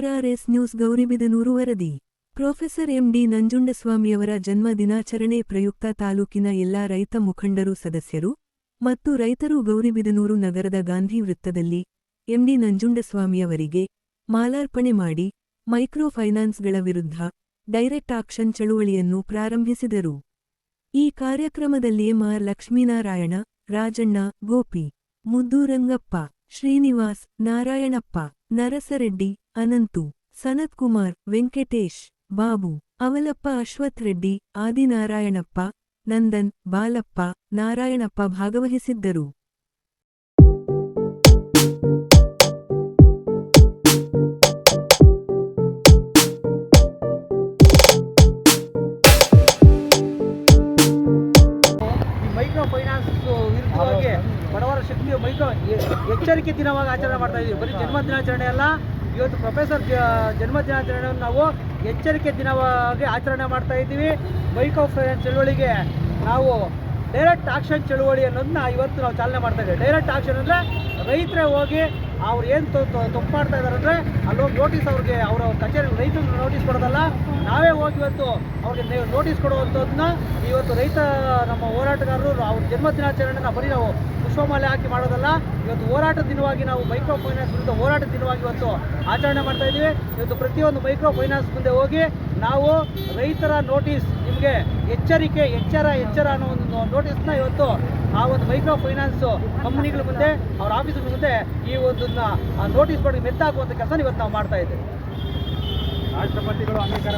KRS news Gauribidanur ವರದಿ. Professor MD ನಂಜುಂಡಸ್ವಾಮಿಯವರ ಜನ್ಮ ದಿನಾಚರಣೆ ಪ್ರಯುಕ್ತ ತಾಲೂಕಿನ ಎಲ್ಲಾ ರೈತ ಮುಖಂಡರು ಸದಸ್ಯರು ಮತ್ತು ರೈತರು ಗೌರಿಬಿದನೂರು ನಗರದ ಗಾಂಧಿ ವೃತ್ತದಲ್ಲಿ ಎಂಡಿ ನಂಜುಂಡಸ್ವಾಮಿಯವರಿಗೆ ಮಾಲಾರ್ಪಣೆ ಮಾಡಿ ಮೈಕ್ರೋ ಫೈನಾನ್ಸ್ಗಳ ವಿರುದ್ಧ ಡೈರೆಕ್ಟ್ ಆಕ್ಷನ್ ಚಳುವಳಿಯನ್ನು ಪ್ರಾರಂಭಿಸಿದರು. ಈ ಕಾರ್ಯಕ್ರಮದಲ್ಲಿ ಮಾರ್ ಲಕ್ಷ್ಮೀನಾರಾಯಣ, ರಾಜಣ್ಣ, ಗೋಪಿ, ಮುದ್ದೂರಂಗಪ್ಪ, ಶ್ರೀನಿವಾಸ್, ನಾರಾಯಣಪ್ಪ ನರಸರೆಡ್ಡಿ ಅನಂತು ಸನತ್ ಕುಮಾರ್ ವೆಂಕಟೇಶ್ ಬಾಬು ಅವಲಪ್ಪ ಅಶ್ವಥ್ ರೆಡ್ಡಿ ಆದಿನಾರಾಯಣಪ್ಪ ನಂದನ್ ಬಾಲಪ್ಪ ನಾರಾಯಣಪ್ಪ ಭಾಗವಹಿಸಿದ್ದರು. ಮೈಕ್ರೋ ಎ- ಎಚ್ಚರಿಕೆ ದಿನವಾಗಿ ಆಚರಣೆ ಮಾಡ್ತಾ ಇದ್ದೀವಿ ಬರೀ ಜನ್ಮ ದಿನಾಚರಣೆ ಅಲ್ಲ, ಇವತ್ತು ಪ್ರೊಫೆಸರ್ ಜನ್ಮದಿನಾಚರಣೆಯನ್ನು ಜನ್ಮ ದಿನಾಚರಣೆಯನ್ನು ನಾವು ಎಚ್ಚರಿಕೆ ದಿನವಾಗಿ ಆಚರಣೆ ಮಾಡ್ತಾ ಇದ್ದೀವಿ ಫೈನಾನ್ಸ್ ಚಳುವಳಿಗೆ ನಾವು ಡೈರೆಕ್ಟ್ ಆಕ್ಷನ್ ಚಳುವಳಿ ಅನ್ನೋದನ್ನ ಇವತ್ತು ನಾವು ಚಾಲನೆ ಮಾಡ್ತಾ ಇದ್ದೀವಿ ಡೈರೆಕ್ಟ್ ಆಕ್ಷನ್ ಅಂದರೆ ರೈತರೇ ಹೋಗಿ ಅವ್ರು ಏನು ತಪ್ಪು ಮಾಡ್ತಾ ಇದ್ದಾರೆ ಅಂದರೆ ಅಲ್ಲೊಂದು ನೋಟಿಸ್ ಅವ್ರಿಗೆ ಅವರ ಕಚೇರಿ ರೈತರು ನೋಟಿಸ್ ಕೊಡೋದಲ್ಲ. ನಾವೇ ಹೋಗಿ ಇವತ್ತು ಅವ್ರಿಗೆ ನೋಟಿಸ್ ಕೊಡುವಂಥದ್ದನ್ನ ಇವತ್ತು ರೈತ ನಮ್ಮ ಹೋರಾಟಗಾರರು ಅವ್ರ ಜನ್ಮ ದಿನಾಚರಣೆನ ಬರೀ ನಾವು ಪುಷ್ಪಮಾಲೆ ಹಾಕಿ ಮಾಡೋದಲ್ಲ. ಇವತ್ತು ಹೋರಾಟ ದಿನವಾಗಿ ನಾವು ಮೈಕ್ರೋ ಫೈನಾನ್ಸ್ ವಿರುದ್ಧ ಹೋರಾಟ ದಿನವಾಗಿ ಇವತ್ತು ಆಚರಣೆ ಮಾಡ್ತಾ ಇದ್ದೀವಿ ಇವತ್ತು ಪ್ರತಿಯೊಂದು ಮೈಕ್ರೋ ಫೈನಾನ್ಸ್ ಮುಂದೆ ಹೋಗಿ ನಾವು ರೈತರ ನೋಟಿಸ್ ನಿಮಗೆ ಎಚ್ಚರಿಕೆ, ಎಚ್ಚರ ಎಚ್ಚರ ಅನ್ನೋ ಒಂದು ನೋಟಿಸ್ನ ಇವತ್ತು ಆ ಒಂದು ಮೈಕ್ರೋ ಫೈನಾನ್ಸ್ ಕಂಪ್ನಿಗಳ ಮುಂದೆ, ಅವ್ರ ಆಫೀಸ್ಗಳ ಮುಂದೆ ಈ ಒಂದನ್ನ ನೋಟಿಸ್ ಬಗ್ಗೆ ಮೆತ್ತಾಕುವಂಥ ಕೆಲಸ ಇವತ್ತು ನಾವು ಮಾಡ್ತಾ ಇದ್ದೇವೆ. ರಾಷ್ಟ್ರಪತಿಗಳು ಅಂಗೀಕಾರ